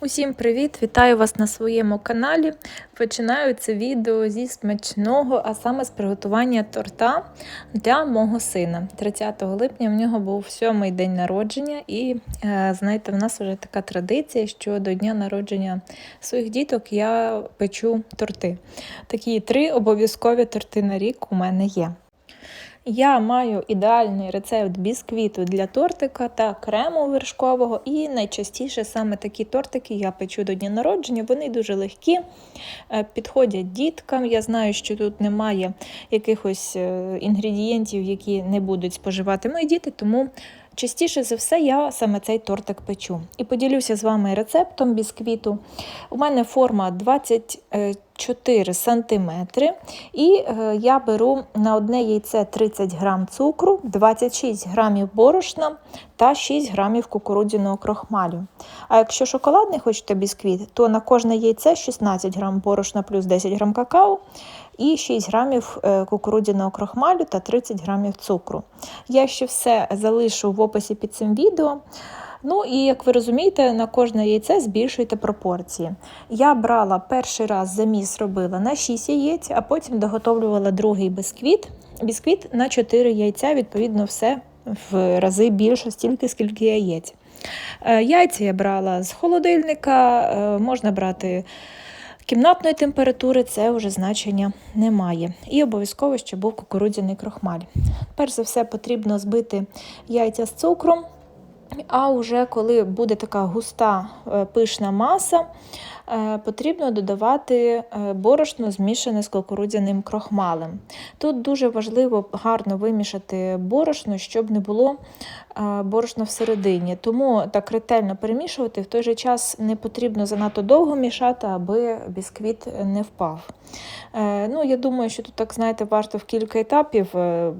Усім привіт! Вітаю вас на своєму каналі. Починаю це відео зі смачного, а саме з приготування торта для мого сина. 30 липня в нього був сьомий день народження, і е, знаєте, в нас вже така традиція, що до дня народження своїх діток я печу торти. Такі три обов'язкові торти на рік у мене є. Я маю ідеальний рецепт бісквіту для тортика та крему вершкового, і найчастіше саме такі тортики я печу до дня народження. Вони дуже легкі, е, підходять діткам. Я знаю, що тут немає якихось е, інгредієнтів, які не будуть споживати мої діти, тому. Частіше за все, я саме цей тортик печу. І поділюся з вами рецептом бісквіту. У мене форма 24 см, і е, я беру на одне яйце 30 г цукру, 26 г борошна та 6 г кукурудзяного крохмалю. А якщо шоколадний хочете бісквіт, то на кожне яйце 16 г борошна плюс 10 г какао і 6 грамів е, кукурудзяного крохмалю та 30 грамів цукру. Я ще все залишу в описі під цим відео. Ну і як ви розумієте, на кожне яйце збільшуйте пропорції. Я брала перший раз заміс робила на 6 яєць, а потім доготовлювала другий бісквіт. Бісквіт на 4 яйця, відповідно, все в рази більше, стільки, скільки яєць. Е, яйця я брала з холодильника, е, можна брати. Кімнатної температури це вже значення немає. І обов'язково, щоб був кукурудзяний крохмаль. Перш за все, потрібно збити яйця з цукром, а вже коли буде така густа е, пишна маса, потрібно додавати е, борошно змішане з кукурудзяним крохмалем. Тут дуже важливо гарно вимішати борошно, щоб не було борошна всередині. Тому так ретельно перемішувати, в той же час не потрібно занадто довго мішати, аби бісквіт не впав. Ну, Я думаю, що тут, так знаєте, варто в кілька етапів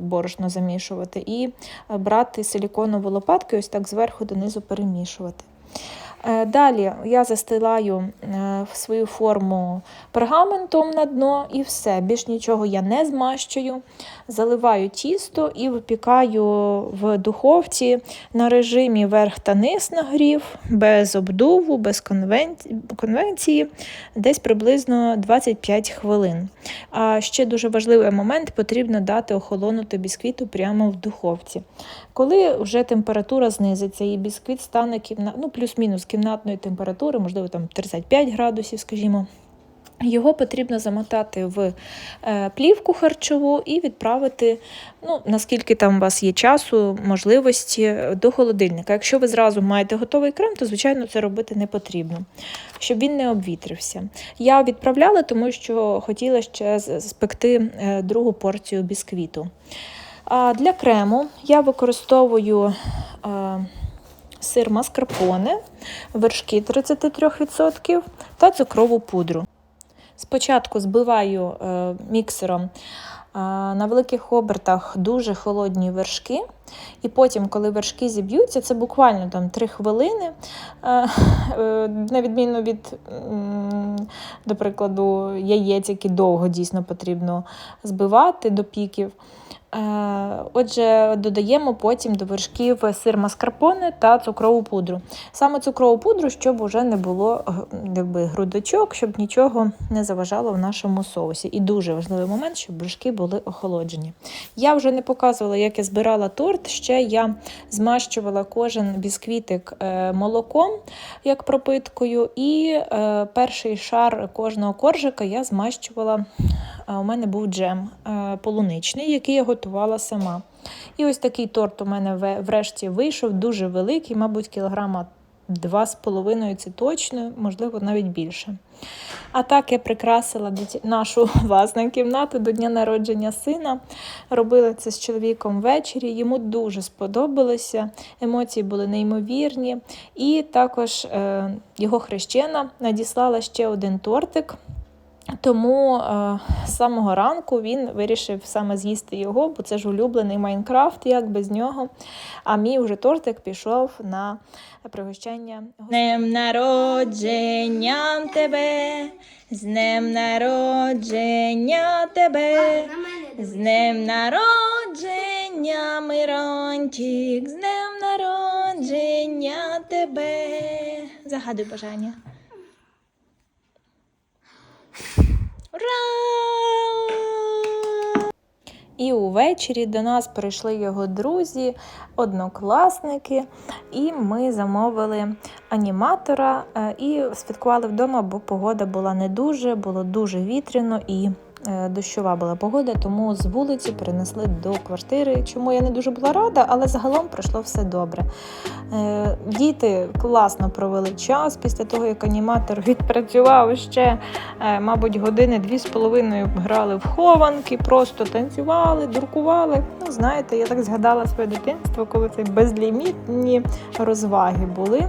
борошно замішувати і брати силіконову лопатку, ось так зверху донизу перемішувати. Е, далі я застилаю е, свою форму пергаментом на дно і все. Більш нічого я не змащую. Заливаю тісто і випікаю в духовці на режимі верх та низ нагрів, без обдуву, без конвенції, десь приблизно 25 хвилин. А ще дуже важливий момент потрібно дати охолонути бісквіту прямо в духовці. Коли вже температура знизиться і бісквіт стане кімна... ну, плюс-мінус кімнатної температури, можливо, там 35 градусів, скажімо. Його потрібно замотати в е, плівку харчову і відправити, ну, наскільки там у вас є часу, можливості до холодильника. Якщо ви зразу маєте готовий крем, то, звичайно, це робити не потрібно, щоб він не обвітрився. Я відправляла, тому що хотіла ще спекти е, другу порцію бісквіту. Для крему я використовую е, сир маскарпоне, вершки 33% та цукрову пудру. Спочатку збиваю е, міксером е, на великих обертах дуже холодні вершки, і потім, коли вершки зіб'ються, це буквально там 3 хвилини, на відміну від, до прикладу, яєць, які довго дійсно потрібно збивати до піків. Е, отже, додаємо потім до вершків сир маскарпоне та цукрову пудру. Саме цукрову пудру, щоб вже не було якби, грудочок, щоб нічого не заважало в нашому соусі. І дуже важливий момент, щоб вершки були охолоджені. Я вже не показувала, як я збирала торт. Ще я змащувала кожен бісквітик е, молоком, як пропиткою, і е, перший шар кожного коржика я змащувала. У мене був джем полуничний, який я готувала готувала сама. І ось такий торт у мене врешті вийшов, дуже великий, мабуть, кілограма два з половиною це точно, можливо, навіть більше. А так я прикрасила нашу власну кімнату до дня народження сина. Робила це з чоловіком ввечері. Йому дуже сподобалося, емоції були неймовірні. І також е, його хрещена надіслала ще один тортик. Тому е, з самого ранку він вирішив саме з'їсти його, бо це ж улюблений Майнкрафт, як без нього. А мій вже тортик пішов на пригощання. З днем народження тебе, з днем народження тебе, з днем народження Мирончик, з днем народження тебе. Загадуй бажання. Ура! І увечері до нас прийшли його друзі, однокласники, і ми замовили аніматора е, і святкували вдома, бо погода була не дуже, було дуже вітряно і дощова була погода, тому з вулиці перенесли до квартири. Чому я не дуже була рада, але загалом пройшло все добре. Е, Діти класно провели час після того, як аніматор відпрацював ще, е, мабуть, години дві з половиною грали в хованки, просто танцювали, дуркували. Ну, знаєте, я так згадала своє дитинство, коли це безлімітні розваги були.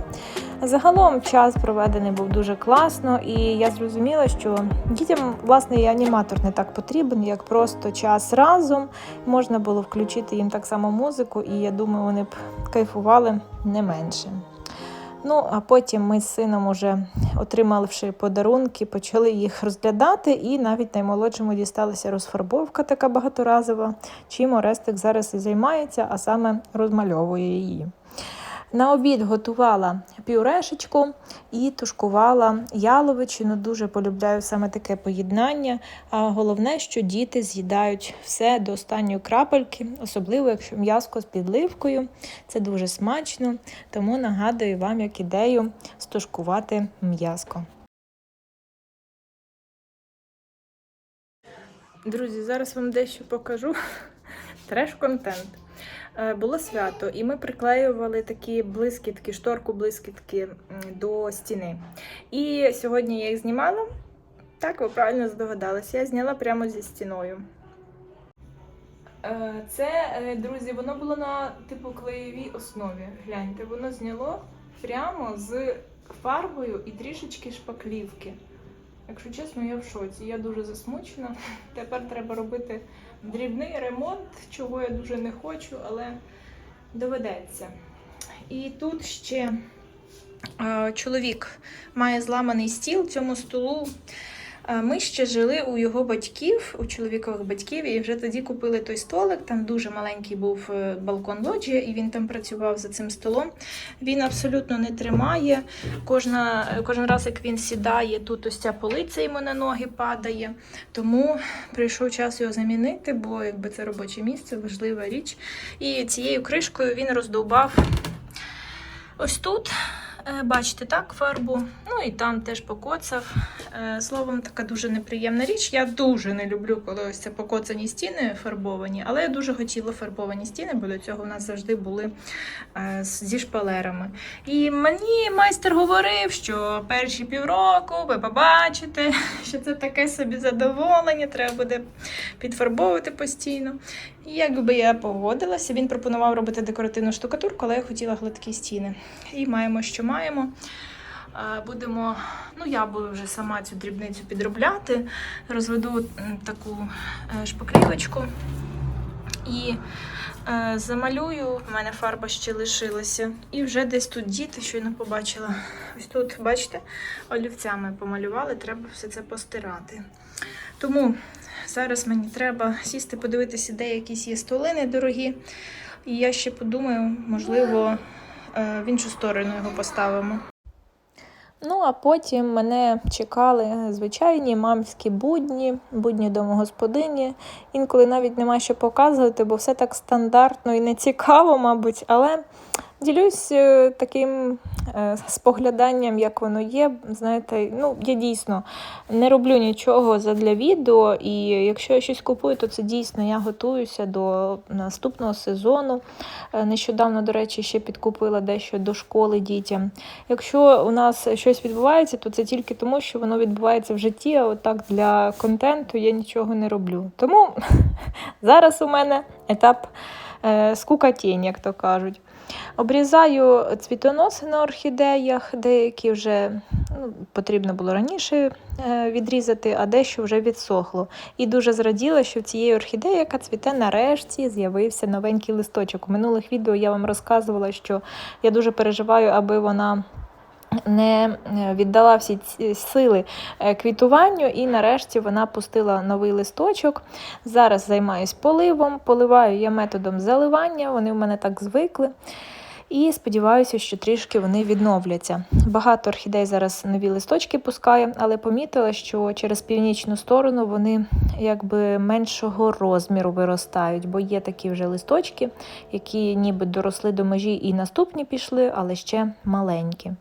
Загалом час проведений був дуже класно, і я зрозуміла, що дітям власне і аніматор не так потрібен, як просто час разом. Можна було включити їм так само музику, і я думаю, вони б кайфували не менше. Ну, а потім ми з сином, уже отримавши подарунки, почали їх розглядати, і навіть наймолодшому дісталася розфарбовка така багаторазова, чим Орестик зараз і займається, а саме розмальовує її. На обід готувала пюрешечку і тушкувала яловичину. Дуже полюбляю саме таке поєднання. А головне, що діти з'їдають все до останньої крапельки, особливо якщо м'яско з підливкою. Це дуже смачно, тому нагадую вам як ідею стушкувати м'яско. Друзі, зараз вам дещо покажу. Треш-контент. Е, Було свято, і ми приклеювали такі блискітки, шторку блискітки до стіни. І сьогодні я їх знімала. Так, ви правильно здогадалися. Я зняла прямо зі стіною. Е, Це, е, друзі, воно було на типу клеєвій основі. Гляньте, воно зняло прямо з фарбою і трішечки шпаклівки. Якщо чесно, я в шоці. Я дуже засмучена. Тепер треба робити дрібний ремонт, чого я дуже не хочу, але доведеться. І тут ще е, чоловік має зламаний стіл цьому столу. Е, Ми ще жили у його батьків, у чоловікових батьків, і вже тоді купили той столик. Там дуже маленький був е, балкон лоджія, і він там працював за цим столом. Він абсолютно не тримає. Кожна, кожен раз, як він сідає, тут ось ця полиця йому на ноги падає. Тому прийшов час його замінити, бо якби це робоче місце, важлива річ. І цією кришкою він роздовбав ось тут. Е, Бачите, так, фарбу. Ну і там теж покоцав. Е, Словом, така дуже неприємна річ. Я дуже не люблю, коли ось це покоцані стіни фарбовані, але я дуже хотіла фарбовані стіни, бо до цього в нас завжди були е, зі шпалерами. І мені майстер говорив, що перші півроку ви побачите, що це таке собі задоволення, треба буде підфарбовувати постійно. Якби я погодилася, він пропонував робити декоративну штукатурку, але я хотіла гладкі стіни. І маємо, що маємо. Будемо, ну я буду вже сама цю дрібницю підробляти. Розведу таку е, шпаклівочку і е, замалюю. У мене фарба ще лишилася. І вже десь тут діти, щойно побачила. Ось тут, бачите, олівцями помалювали, треба все це постирати. Тому зараз мені треба сісти, подивитися, де якісь є столи недорогі. І я ще подумаю, можливо, е, в іншу сторону його поставимо. Ну, а потім мене чекали звичайні мамські будні, будні домогосподині. Інколи навіть нема що показувати, бо все так стандартно і не цікаво, мабуть. Але ділюсь е, таким е, спогляданням, як воно є. Знаєте, ну я дійсно не роблю нічого задля відео, і якщо я щось купую, то це дійсно я готуюся до наступного сезону. Е, Нещодавно, до речі, ще підкупила дещо до школи дітям. Якщо у нас щось відбувається, то це тільки тому, що воно відбувається в житті, а отак для контенту я нічого не роблю. Тому зараз у мене етап скукатінь, як то кажуть. Обрізаю цвітоноси на орхідеях, деякі вже ну, потрібно було раніше е, відрізати, а дещо вже відсохло. І дуже зраділа, що в цієї орхідеї, яка цвіте, нарешті з'явився новенький листочок. У минулих відео я вам розказувала, що я дуже переживаю, аби вона. Не е, віддала всі ці сили е, квітуванню, і нарешті вона пустила новий листочок. Зараз займаюсь поливом. Поливаю я методом заливання, вони в мене так звикли. І сподіваюся, що трішки вони відновляться. Багато орхідей зараз нові листочки пускає, але помітила, що через північну сторону вони якби меншого розміру виростають, бо є такі вже листочки, які ніби доросли до межі і наступні пішли, але ще маленькі.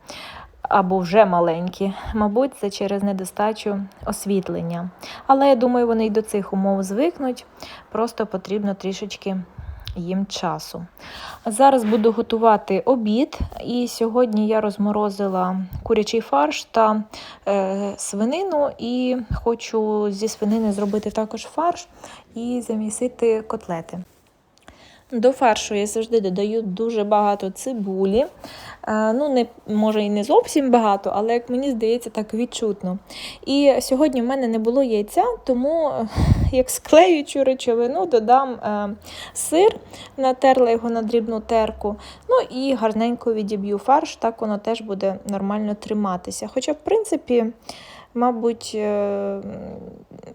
Або вже маленькі, мабуть, це через недостачу освітлення. Але я думаю, вони й до цих умов звикнуть, просто потрібно трішечки їм часу. Зараз буду готувати обід, і сьогодні я розморозила курячий фарш та е, свинину, і хочу зі свинини зробити також фарш і замісити котлети. До фаршу я завжди додаю дуже багато цибулі. Е, Ну, не, може і не зовсім багато, але як мені здається, так відчутно. І сьогодні в мене не було яйця, тому е, як склеючу речовину додам е, сир, натерла його на дрібну терку. Ну і гарненько відіб'ю фарш, так воно теж буде нормально триматися. Хоча, в принципі, Мабуть, е,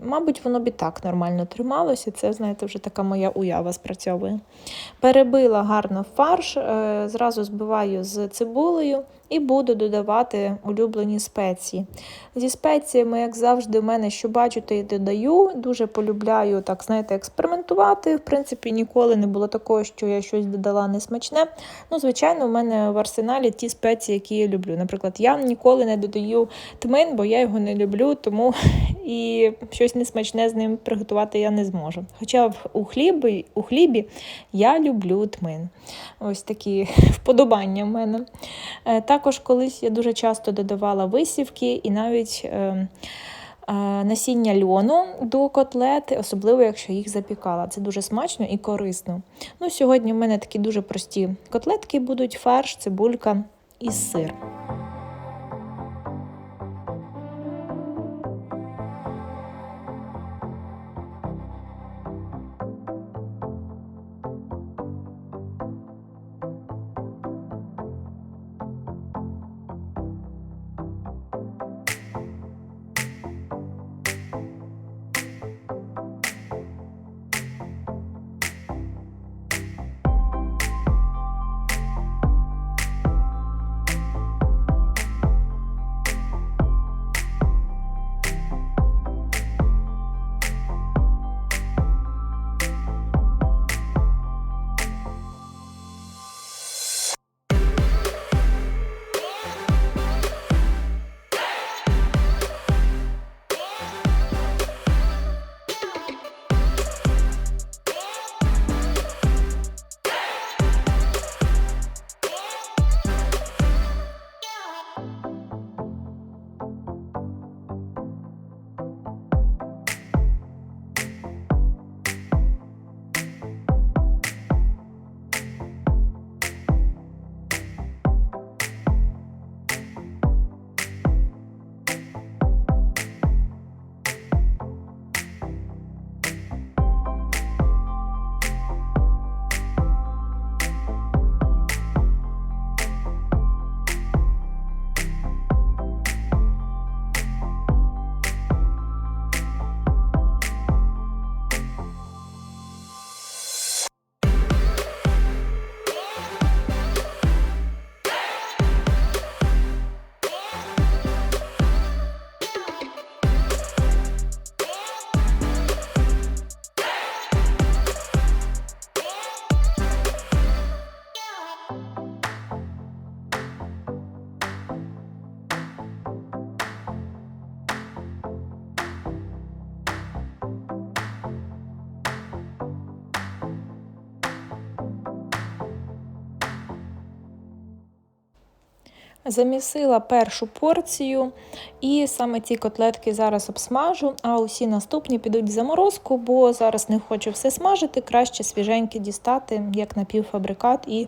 мабуть, воно б і так нормально трималося. Це, знаєте, вже така моя уява спрацьовує. Перебила гарно фарш, е, зразу збиваю з цибулею і буду додавати улюблені спеції. Зі спеціями, як завжди, в мене що бачу, то додаю. Дуже полюбляю так, знаєте, експериментувати. В принципі, ніколи не було такого, що я щось додала несмачне. Ну, звичайно, в мене в арсеналі ті спеції, які я люблю. Наприклад, я ніколи не додаю тмин, бо я його не люблю, тому і щось несмачне з ним приготувати я не зможу. Хоча у хлібі, у хлібі я люблю тмин. Ось такі вподобання в мене. Е, також колись я дуже часто додавала висівки і навіть е, е, насіння льону до котлет, особливо, якщо їх запікала. Це дуже смачно і корисно. Ну, Сьогодні в мене такі дуже прості котлетки будуть: фарш, цибулька і сир. Замісила першу порцію, і саме ці котлетки зараз обсмажу, а усі наступні підуть в заморозку, бо зараз не хочу все смажити, краще свіженьке дістати, як напівфабрикат, і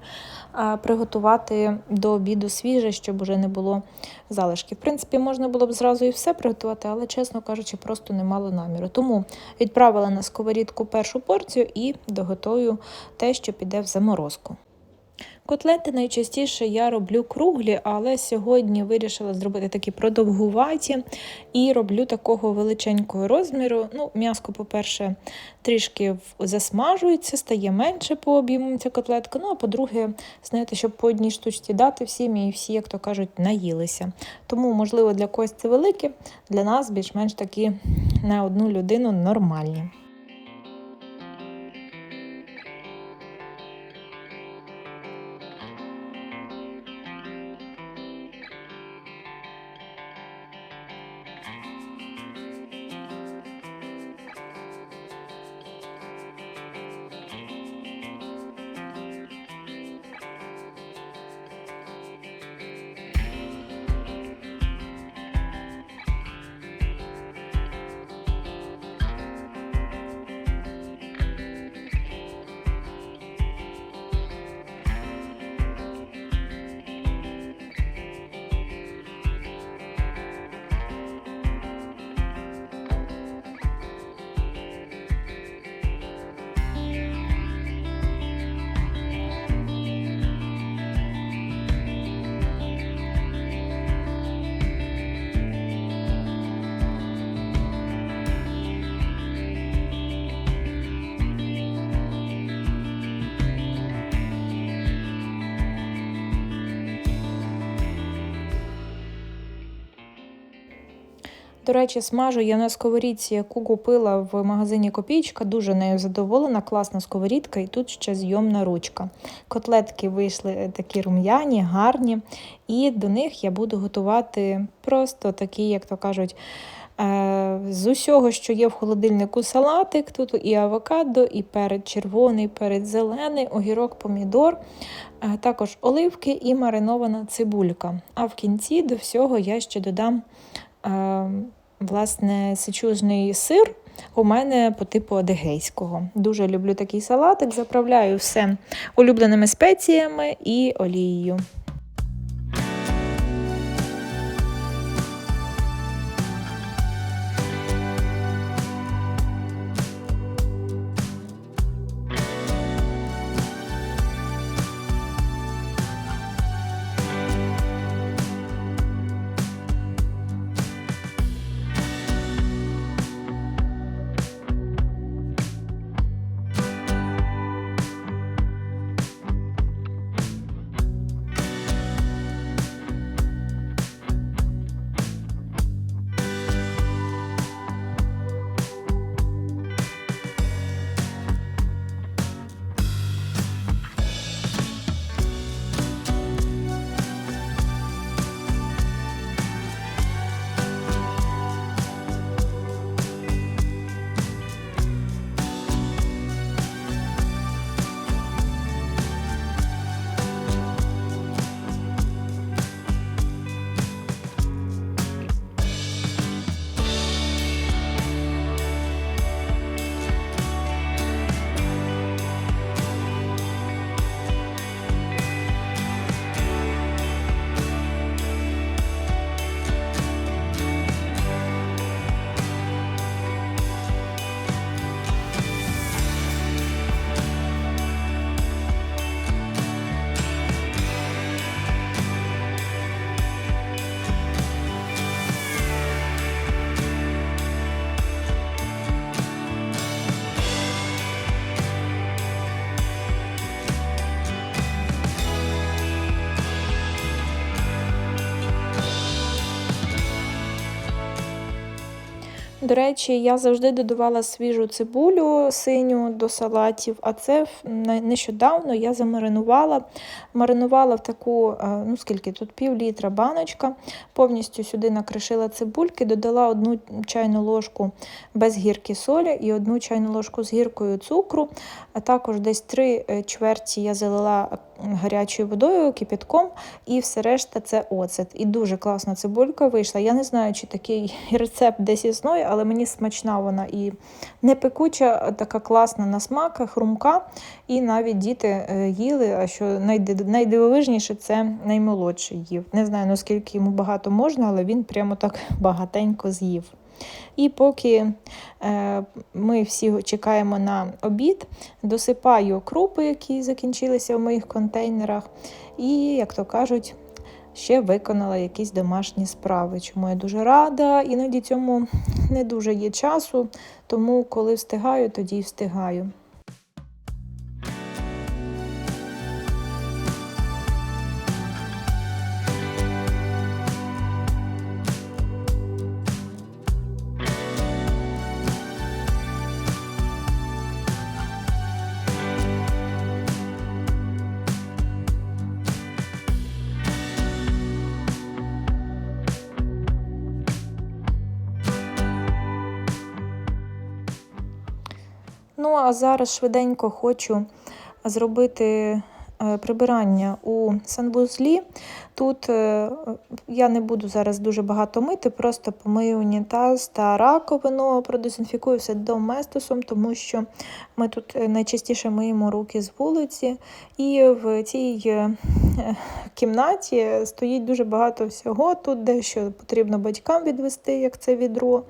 а, приготувати до обіду свіже, щоб уже не було залишки. В принципі, можна було б зразу і все приготувати, але, чесно кажучи, просто не мало наміру. Тому відправила на сковорідку першу порцію і доготую те, що піде в заморозку. Котлети найчастіше я роблю круглі, але сьогодні вирішила зробити такі продовгуваті і роблю такого величенького розміру. Ну, М'яско, по-перше, трішки засмажується, стає менше по об'єму ця котлетка. Ну, а по-друге, знаєте, щоб по одній штучці дати всім і всі, як то кажуть, наїлися. Тому, можливо, для когось це велике, для нас більш-менш такі на одну людину нормальні. До речі, смажу я на сковорідці, яку купила в магазині Копійка. Дуже нею задоволена, класна сковорідка, і тут ще зйомна ручка. Котлетки вийшли такі рум'яні, гарні, і до них я буду готувати просто такі, як то кажуть, е, з усього, що є в холодильнику, салатик. Тут і авокадо, і перець червоний, перець зелений, огірок, помідор, е, також оливки і маринована цибулька. А в кінці до всього я ще додам. Власне, сичужний сир у мене по типу адегейського. Дуже люблю такий салатик, заправляю все улюбленими спеціями і олією. До речі, я завжди додавала свіжу цибулю синю до салатів, а це нещодавно я замаринувала. Маринувала в таку, е, ну скільки тут пів літра баночка, повністю сюди накришила цибульки, додала одну чайну ложку без гірки солі і одну чайну ложку з гіркою цукру, а також десь три е, чверті я залила гарячою водою, кипятком, і все решта це оцет. І дуже класна цибулька вийшла. Я не знаю, чи такий рецепт десь існує, але мені смачна вона і не пекуча, така класна на смак, хрумка. І навіть діти е, їли. А що найдивовижніше, це наймолодший їв. Не знаю, наскільки йому багато можна, але він прямо так багатенько з'їв. І поки е, ми всі чекаємо на обід, досипаю крупи, які закінчилися в моїх контейнерах. І, як то кажуть, ще виконала якісь домашні справи. Чому я дуже рада, іноді цьому не дуже є часу, тому коли встигаю, тоді й встигаю. А зараз швиденько хочу зробити е, прибирання у санвузлі. Тут е, я не буду зараз дуже багато мити, просто помию унітаз та раковину, продезінфікую все доместосом, тому що ми тут е, найчастіше миємо руки з вулиці. І в цій кімнаті стоїть дуже багато всього. Тут дещо потрібно батькам відвести, як це відро.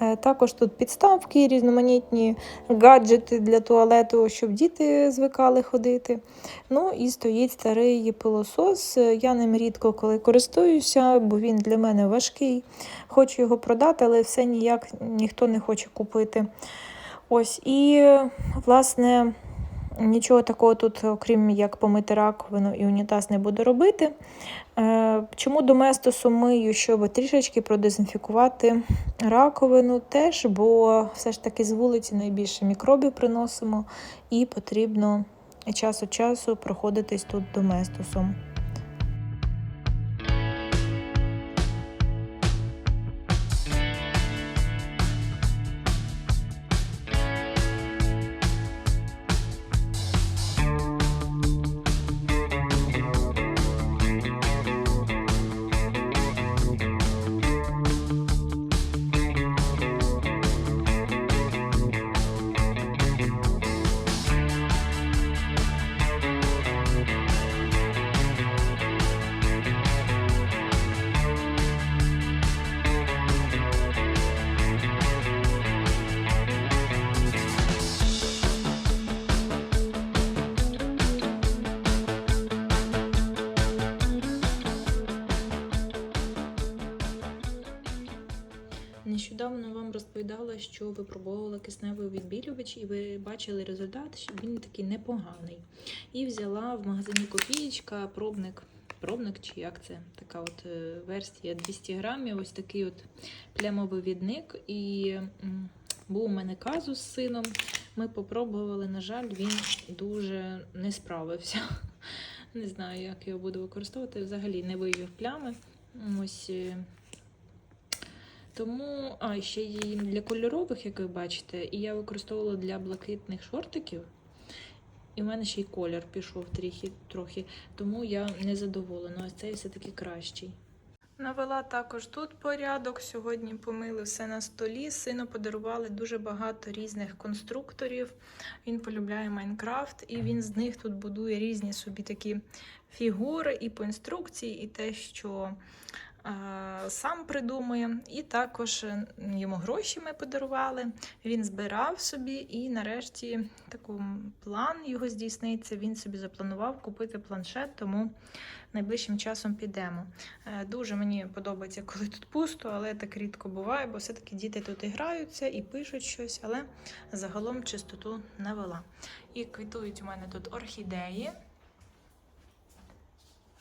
Е, Також тут підставки, різноманітні гаджети для туалету, щоб діти звикали ходити. Ну і стоїть старий пилосос. Я ним рідко коли користуюся, бо він для мене важкий. Хочу його продати, але все ніяк ніхто не хоче купити. Ось і, власне, нічого такого тут, окрім як помити раковину і унітаз, не буду робити. Е, Чому доместосу мию, щоб трішечки продезінфікувати раковину теж, бо все ж таки з вулиці найбільше мікробів приносимо і потрібно час від часу проходитись тут доместосом. Розповідала, що випробовувала кисневий відбілювач, і ви бачили результат, що він такий непоганий. І взяла в магазині Копієчка пробник. Пробник, чи як це? Така от е, версія 200 грамів, ось такий от плямовивідник. І був у мене казус з сином. Ми попробували, на жаль, він дуже не справився. Не знаю, як його буду використовувати. Взагалі не вивів плями. Ось. Тому, а ще їм для кольорових, як ви бачите, і я використовувала для блакитних шортиків. І в мене ще й колір пішов трохи, трохи, тому я не задоволена. Ось цей все-таки кращий. Навела також тут порядок. Сьогодні помили все на столі. Сину подарували дуже багато різних конструкторів. Він полюбляє Майнкрафт, і він з них тут будує різні собі такі фігури і по інструкції, і те, що сам придумує. І також е, йому гроші ми подарували. Він збирав собі, і нарешті такий план його здійсниться. Він собі запланував купити планшет, тому найближчим часом підемо. Е, Дуже мені подобається, коли тут пусто, але так рідко буває, бо все-таки діти тут і граються і пишуть щось, але загалом чистоту навела. І квітують у мене тут орхідеї.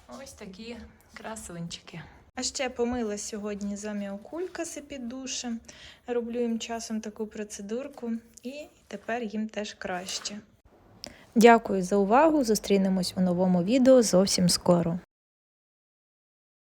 Ось такі красунчики. А ще помила сьогодні заміокулькаси під душем. Роблю їм часом таку процедурку, і тепер їм теж краще. Дякую за увагу. Зустрінемось у новому відео зовсім скоро.